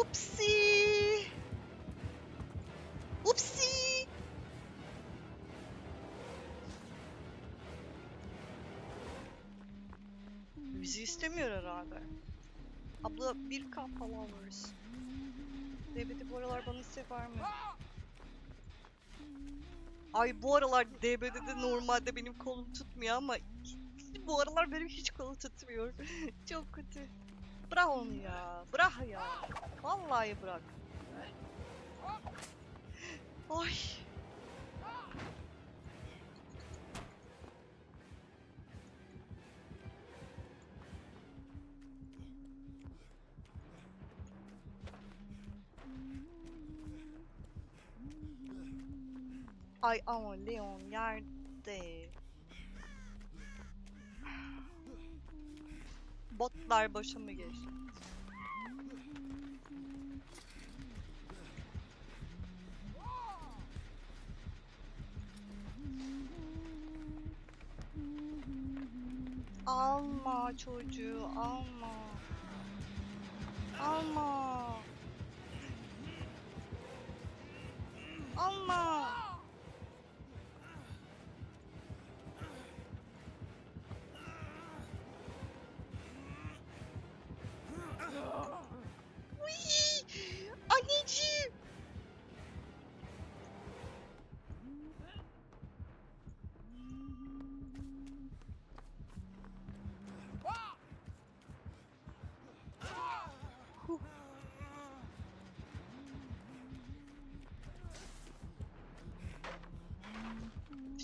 Upsi. Upsi. Bizi istemiyor herhalde. Abla 1K falan varız. DBD bu aralar bana istek vermiyor. Ay bu aralar DBD'de normalde benim kolum tutmuyor ama bu aralar benim hiç kolum tutmuyor. Çok kötü. Bırak onu ya. Bırak ya. Vallahi bırak. Ay. Ay ama Leon yerde. Botlar başa mı geçti? Alma çocuğu alma. Alma. Alma.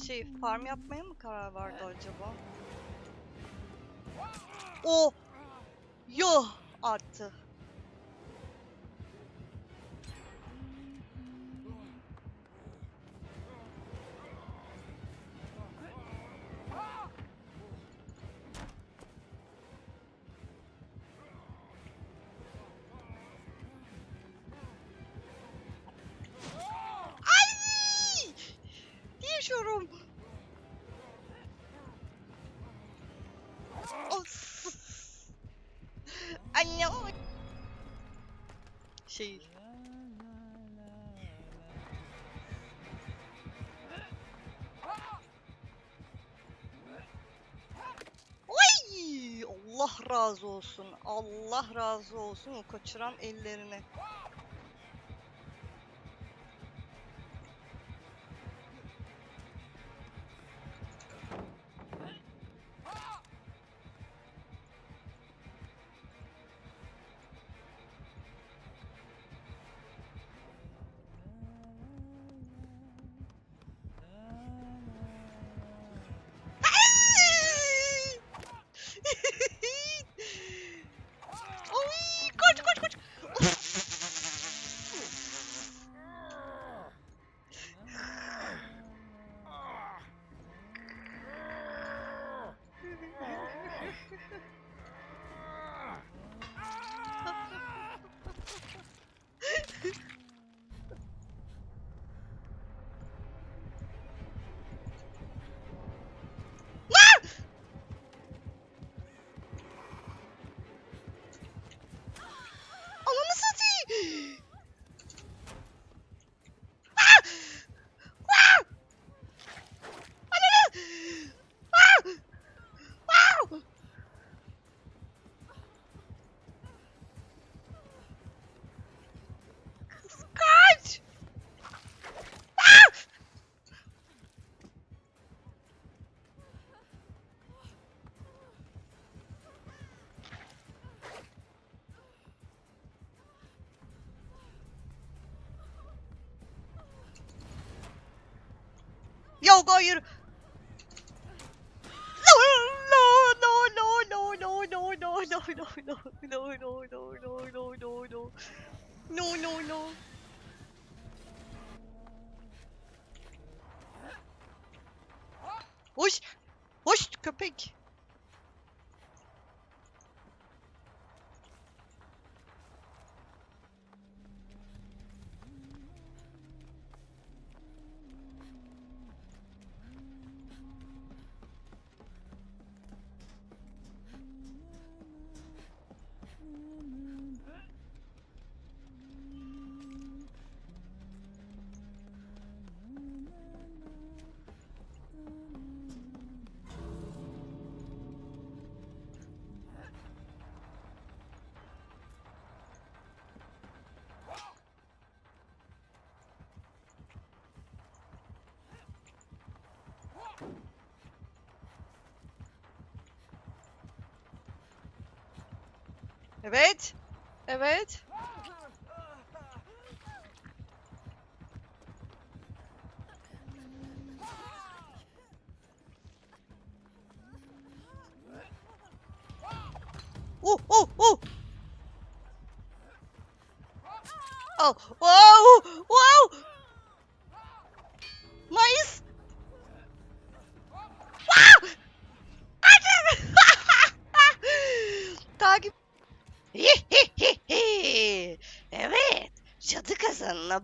Şey farm yapmaya mı karar verdi acaba? O Yo attı. Yaşıyorum. Anne. Şey. Oy! Allah razı olsun. Allah razı olsun o kaçıran ellerine. Yok hayır. No no no no no no no no no no no no no Hoş hoş köpek. Evet. Evet. Oh, oh, oh. Oh, wow, wow. Nice. Wow. Hadi. Takip. evet. Cadı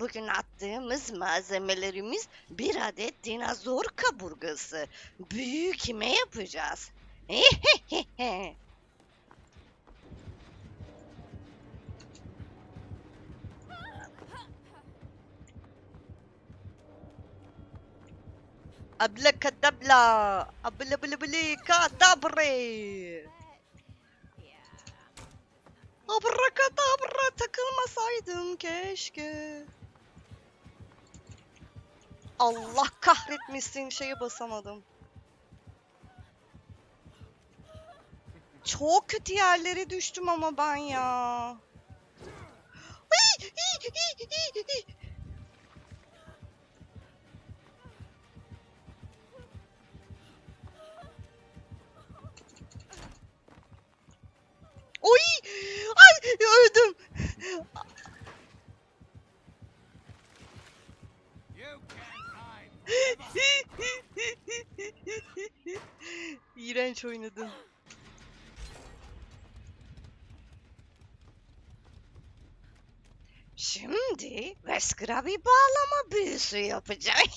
bugün attığımız malzemelerimiz bir adet dinozor kaburgası. Büyüğü kime yapacağız? Ablakadabla. Ablabili kadabre. Abrakadabra takılmasaydım keşke. Allah kahretmesin şeye basamadım. Çok kötü yerlere düştüm ama ben ya. Oy! Ay öldüm. You can't hide. Oynadım. Şimdi Vesker'a bir bağlama büyüsü yapacağım.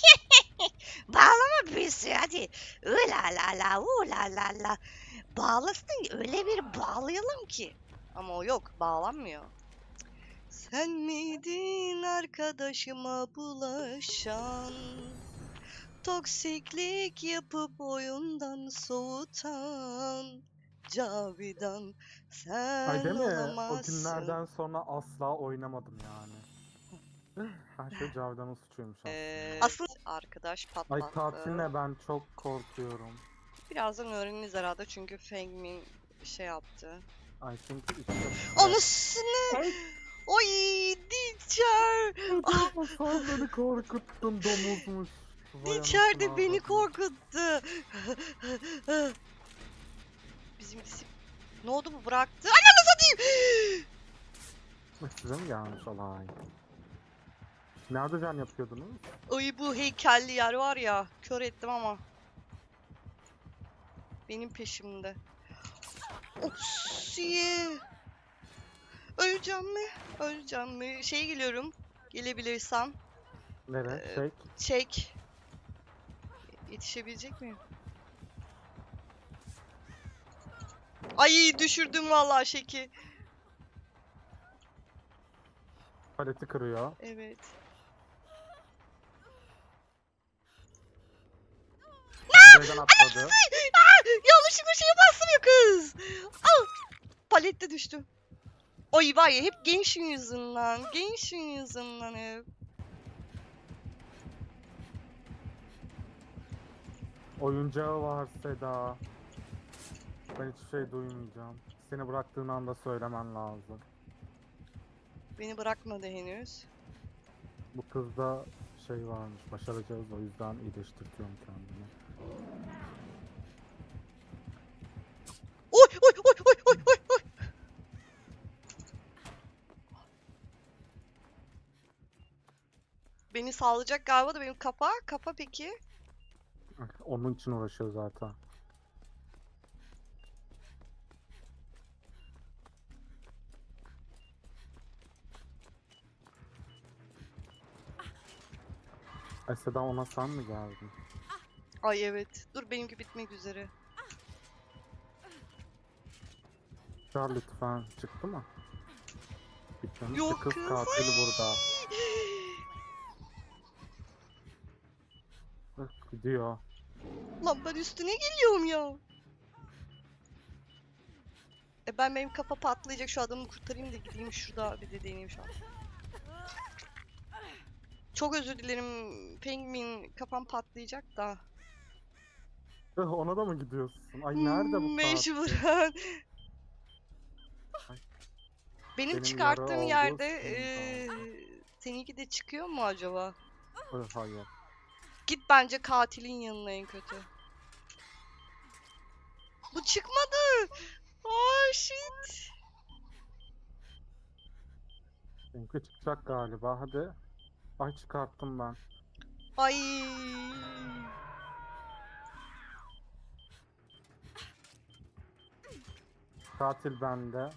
bağlama büyüsü hadi. Ula la la ula la la. Bağlasın öyle bir bağlayalım ki. Ama o yok bağlanmıyor. Sen miydin arkadaşıma bulaşan? Toksiklik yapıp oyundan soğutan Cavidan sen Ay değil mi? O olamazsın. günlerden sonra asla oynamadım yani. Her şey Cavidan'ın suçuymuş aslında. Ee, aslında arkadaş patlattı. Ay tatiline ben çok korkuyorum. Birazdan öğreniriz herhalde çünkü Fengmin şey yaptı. I think. Anasını! Ay. Oy Dinçer! Ah, Sen beni korkuttun domuzmuş. Vay Dinçer de anasını beni korkuttu. Bizimkisi... Ne oldu bu bıraktı? Ananı satayım! Size mi gelmiş olay? Nerede can yapıyordunuz? Ay bu heykelli yer var ya. Kör ettim ama. Benim peşimde. Ops ye. Öleceğim mi? Öleceğim mi? Şey geliyorum. Gelebilirsem. Nere? Ee, Şey, Çek. Yetişebilecek miyim? Ay düşürdüm vallahi şeki. paleti kırıyor. Evet. Üzerinden atladı. Yanlışlıkla şeye bastım ya kız. Al. Palette düştüm. Oy var ya hep gençin yüzünden. Gençin yüzünden hep. Oyuncağı var Seda. Ben hiçbir şey duymayacağım. Seni bıraktığın anda söylemen lazım. Beni bırakmadı henüz. Bu kızda şey varmış, başaracağız o yüzden iyileştirtiyorum kendimi. Oy oy oy oy oy oy oy. Beni sağlayacak galiba da benim kafa. Kafa peki. Onun için uğraşıyor zaten. Ay Seda ona sen mi geldin? Ay evet. Dur benimki bitmek üzere. Çağır lütfen. Çıktı mı? Bitmemiş. Yok kız kız. katili burada. Bak, Gidiyor. Lan ben üstüne geliyorum ya. E ben benim kafa patlayacak şu adamı kurtarayım da gideyim şurada bir de deneyeyim şu an. Çok özür dilerim Penguin kafam patlayacak da. Eh, Ona da mı gidiyorsun? Ay nerede bu katil? Mecburen. Benim, Benim çıkarttığım yara yerde eee seninki de çıkıyor mu acaba? Ay, Hayır. Git bence katilin yanına en kötü. Bu çıkmadı. Oh shit. Benimki çıkacak galiba. Hadi. Ay çıkarttım ben. Ay. Katil bende.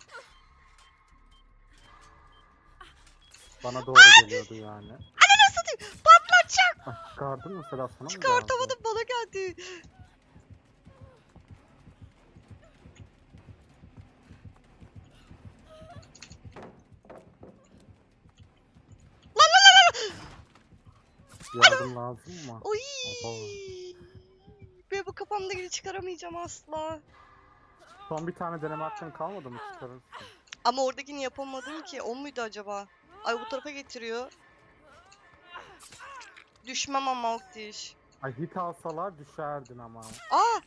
Bana doğru geliyordu yani. Ananı satayım. Patlatacak. Ay, çıkardın mı Sedat sana mı geldi? Çıkartamadım bana geldi. Lan lan. Yardım lazım mı? Oy. Ben bu kafamdakini çıkaramayacağım asla. Son bir tane deneme hakkın kalmadı mı çıkarırsın? Ama oradakini yapamadım ki. O muydu acaba? Ay bu tarafa getiriyor. Düşmem ama Oktiş. Ay hit alsalar düşerdin ama. Aa!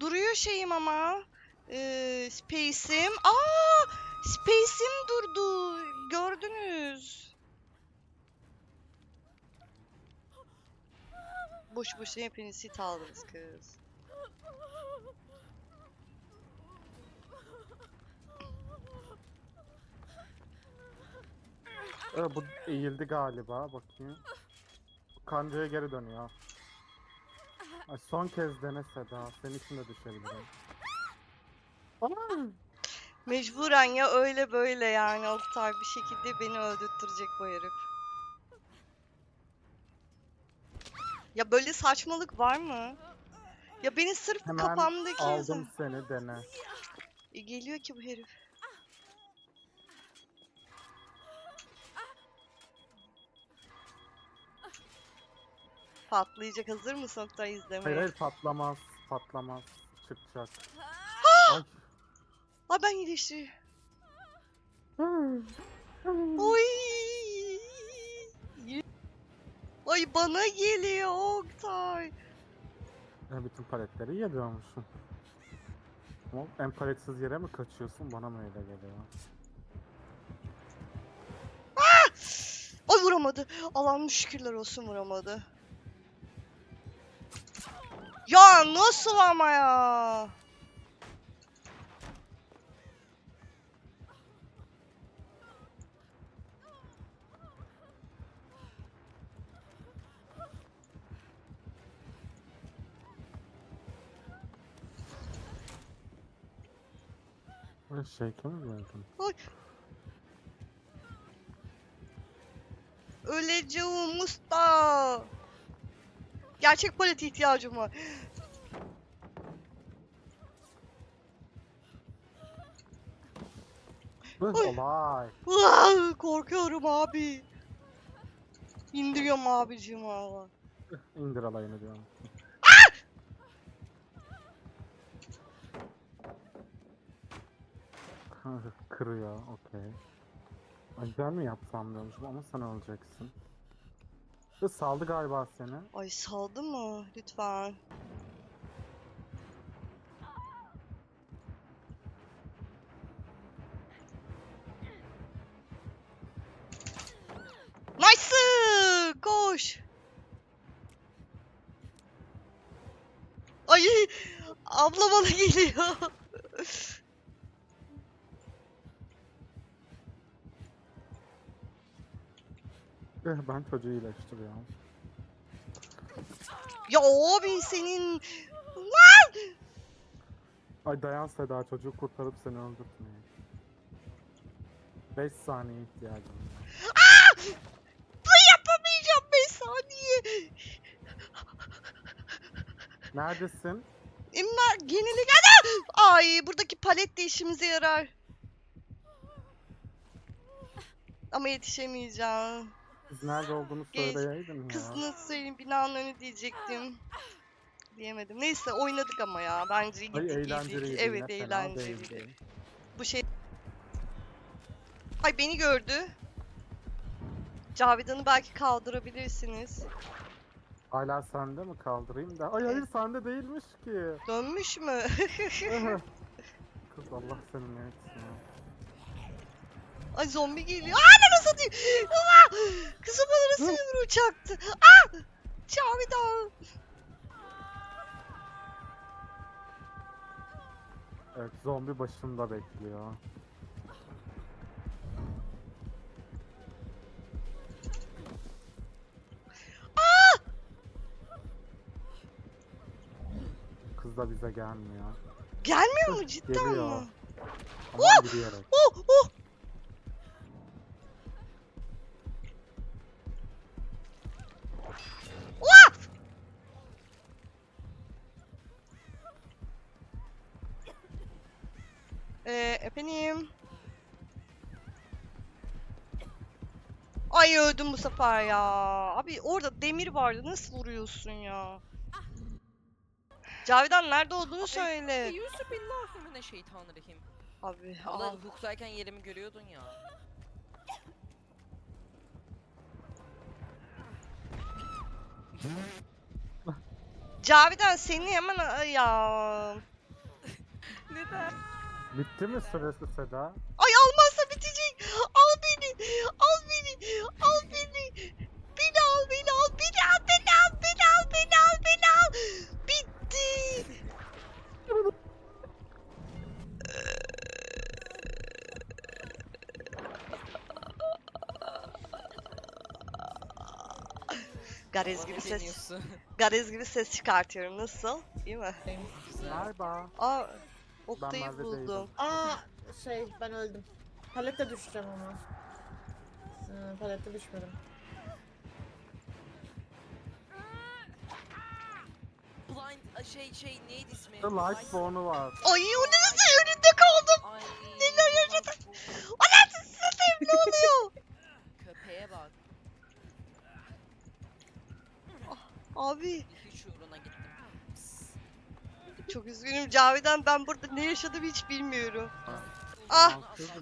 Duruyor şeyim ama. Ee, space'im. Aa! Space'im durdu. Gördünüz. Boş boş hepiniz hit aldınız kız. Ee, bu eğildi galiba bakayım. Kancaya geri dönüyor. Ay, son kez dene Seda. Senin için de düşebilirim. Mecburen ya öyle böyle yani Oktay bir şekilde beni öldürtecek bu herif. Ya böyle saçmalık var mı? Ya beni sırf Hemen kafamdaki aldım seni dene. E, geliyor ki bu herif. Patlayacak hazır mısın Oktay Hayır izlemeye? hayır patlamaz. Patlamaz. Çıkacak. Ay. Ay ben iyileşti. Oy. Ay bana geliyor Oktay. Ya bütün paletleri yediyormuşum. Ama en paletsiz yere mi kaçıyorsun? Bana mı öyle geliyor? Ay vuramadı. Allah'ım şükürler olsun vuramadı. Ya nasıl ama ya? Şey mi gördün? Öleceğim usta. Gerçek palet ihtiyacım var. Olay. Uaa, korkuyorum abi. İndiriyorum abicim valla. İndir alayını diyorum. Kırıyor, okey. Ben mi yapsam diyormuşum ama sen öleceksin. Ve saldı galiba seni. Ay saldı mı? Lütfen. Nice! Koş! Ay! Abla bana geliyor. Ben çocuğu iyileştiriyorum. ya abi senin... Ay dayan Seda çocuğu kurtarıp seni öldürtmeye. 5 saniye ihtiyacım var. Bu yapamayacağım 5 saniye. Neredesin? İmler yenilik! Ay buradaki palet de işimize yarar. Ama yetişemeyeceğim. Biz nerede olduğunu söyleyeydin ya. Kız söyleyeyim binanın önü diyecektim. Diyemedim. Neyse oynadık ama ya. Bence Ay gittik iyiydik. eğlenceliydi Evet yine, fena eğlenceliydi. değildi. Bu şey... Ay beni gördü. Cavidan'ı belki kaldırabilirsiniz. Hala sende mi kaldırayım da? Ay hayır sende değilmiş ki. Dönmüş mü? Kız Allah seni ne etsin ya. Ay zombi geliyor. Aa ne satayım. Allah! Kızım bana nasıl bir yumruğu çaktı. Aa! Cavidan. Evet zombi başında bekliyor. Kız da bize gelmiyor. Gelmiyor mu cidden Geliyor. mi? Ama yürüyerek. Oh Ee, efendim. Ay öldüm bu sefer ya. Abi orada demir vardı. Nasıl vuruyorsun ya? Cavidan nerede olduğunu söyle. Bismillahirrahmanirrahim. Abi Abla al. hukuktayken yerimi görüyordun ya. Cavidan seni hemen ya. Neden? Bitti mi süresi Seda? Ay almazsa bitecek. Al beni. Al beni. Al beni. Beni al beni al beni al beni al beni al beni al beni al. Bitti. Garez gibi ses, garez gibi ses çıkartıyorum. Nasıl? İyi mi? Merhaba. Aa, Oktay'ı buldum. Aa şey ben öldüm. Palette düşeceğim ama. Hı, palette düşmedim. Blind şey şey neydi ismi? The Lightborn'u var. Ay o ne nasıl önünde kaldım. Ay. Neler? Lightborn. Anasını satayım ne oluyor? Köpeğe bak. Abi Hiç uğruna gittim. Çok üzgünüm Cavidan ben burada ne yaşadığımı hiç bilmiyorum. Ah!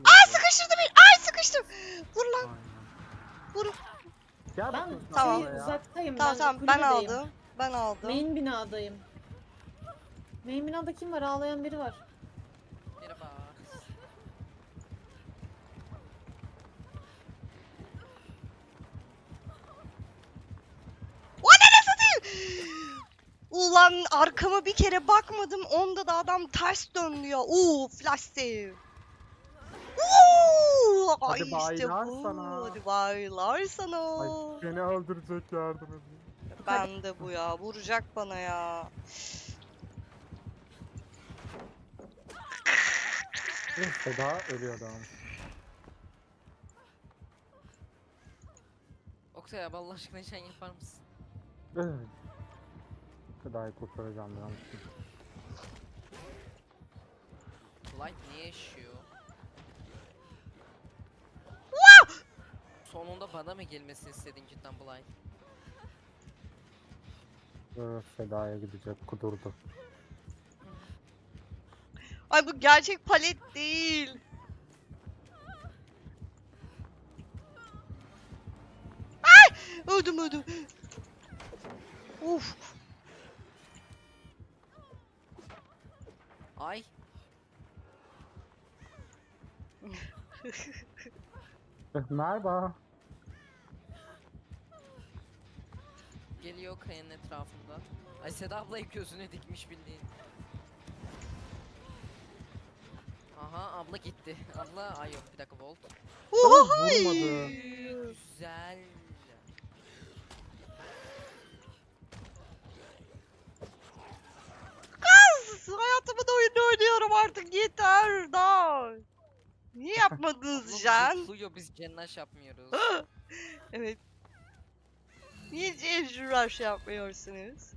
Aa sıkıştırdı beni. Ay sıkıştım. Vur lan. Vur. Gel Ben Tamam. şey buraya. uzaktayım. Tamam ben tamam ben kulübedeyim. aldım. Ben aldım. Main binadayım. Main binada kim var? Ağlayan biri var. Merhaba. Ulan arkama bir kere bakmadım. Onda da adam ters döndü ya. Uuu flash save. Uuu, Hadi ay işte bu. sana. Hadi baylar sana. Ay beni öldürecek yardım edin. Ben de bu ya. Vuracak bana ya. Eh, Seda ölüyordu ama. Oktay abi Allah aşkına sen yapar mısın? Eh. Seda'yı kurtaracağım biraz. Blind niye yaşıyor? Sonunda bana mı gelmesini istedin cidden Blind? Eh, Seda'ya gidecek kudurdu. Ay bu gerçek palet değil. Ay! Öldüm öldüm. Uf. Ay. Merhaba. Geliyor kayanın etrafında. Ay Seda ablayı gözüne dikmiş bildiğin. Aha abla gitti. Abla ay yok bir dakika volt. Oh, Ohay! vurmadı. Güzel. Kız! Hayatımın oyunu oynuyorum artık yeter daha. Niye yapmadınız Jen? mutluyor biz cennaş yapmıyoruz. Evet. Niye rush yapmıyorsunuz?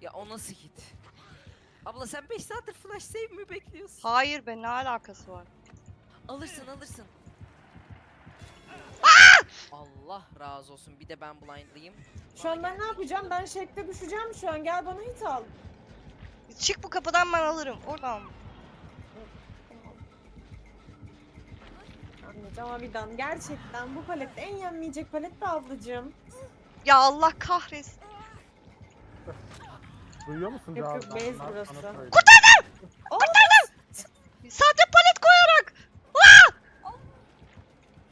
ya o nasıl hit? Abla sen 5 saattir flash save mi bekliyorsun? Hayır be ne alakası var? Alırsın alırsın. Allah razı olsun. Bir de ben blindlıyım. Şu an ben ne yapacağım? Ben şekle düşeceğim şu an. Gel bana hit al. Çık bu kapıdan ben alırım. Oradan. Anlayacağım abidan. Gerçekten bu palet en yenmeyecek palet de ablacığım. Ya Allah kahretsin. Duyuyor musun Yok, yok, base burası. söyleyeyim. Sahte palet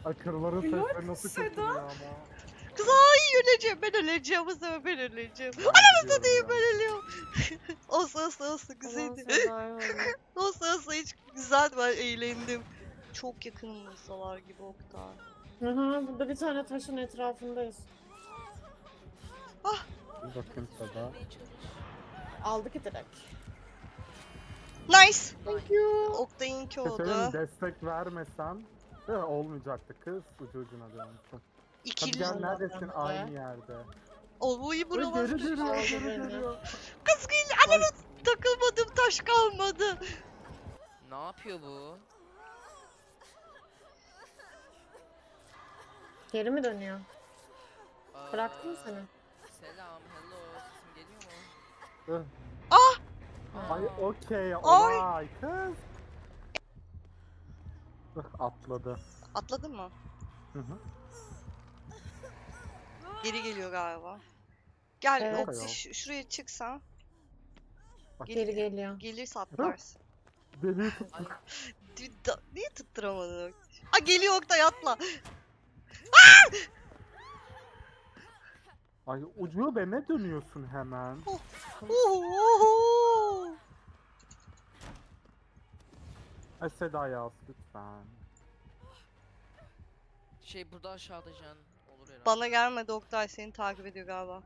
Ay kırların Duyuyor sesleri nasıl Seda? kötülüyor ama. Kız ay öleceğim ben öleceğim bu sefer ben öleceğim. Ananı Değil ben ölüyorum. olsa olsa olsa güzeldi. Olsa olsa hiç güzeldi ben eğlendim. Çok yakınımızdalar gibi Oktay. Hı, burada bir tane taşın etrafındayız. Bir bakayım Seda. Aldı ki direkt. Nice. Thank you. Oktay'ınki oldu. destek vermesen de olmayacaktı kız ucu ucuna dönmüşüm. Hadi İkili. gel Allah neredesin aynı yerde. Ay, buralar. geri geliyor Aldı geri. Kız gel. Ananı takılmadım taş kalmadı. Ne yapıyor bu? Geri mi dönüyor? Bıraktım Aa, seni. Selam, hello. Sesim geliyor mu? Ih, Ay Aa, okey Ay. olay kız. Ih, Atladı. Atladın mı? Hı hı. Geri geliyor galiba. Gel Evet. Ş- şuraya çıksan. Bak. Geri geliyor. Gelirse atlarsın. Deliği tut. Ay, Dü- da- Niye tutturamadın? Aa geliyor Oktay atla. Ay ucu be ne dönüyorsun hemen? Oho! Ay Seda yaz lütfen. şey burada aşağıda can olur herhalde. Bana gelmedi Oktay seni takip ediyor galiba.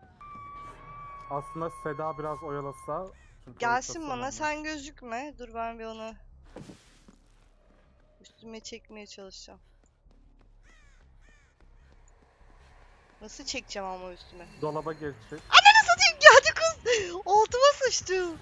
Aslında Seda biraz oyalasa. çünkü Gelsin bana önemli. sen gözükme. Dur ben bir onu üstüme çekmeye çalışacağım. Nasıl çekeceğim ama üstüme? Dolaba geçecek. Ananı satayım geldi kız. Altıma sıçtı.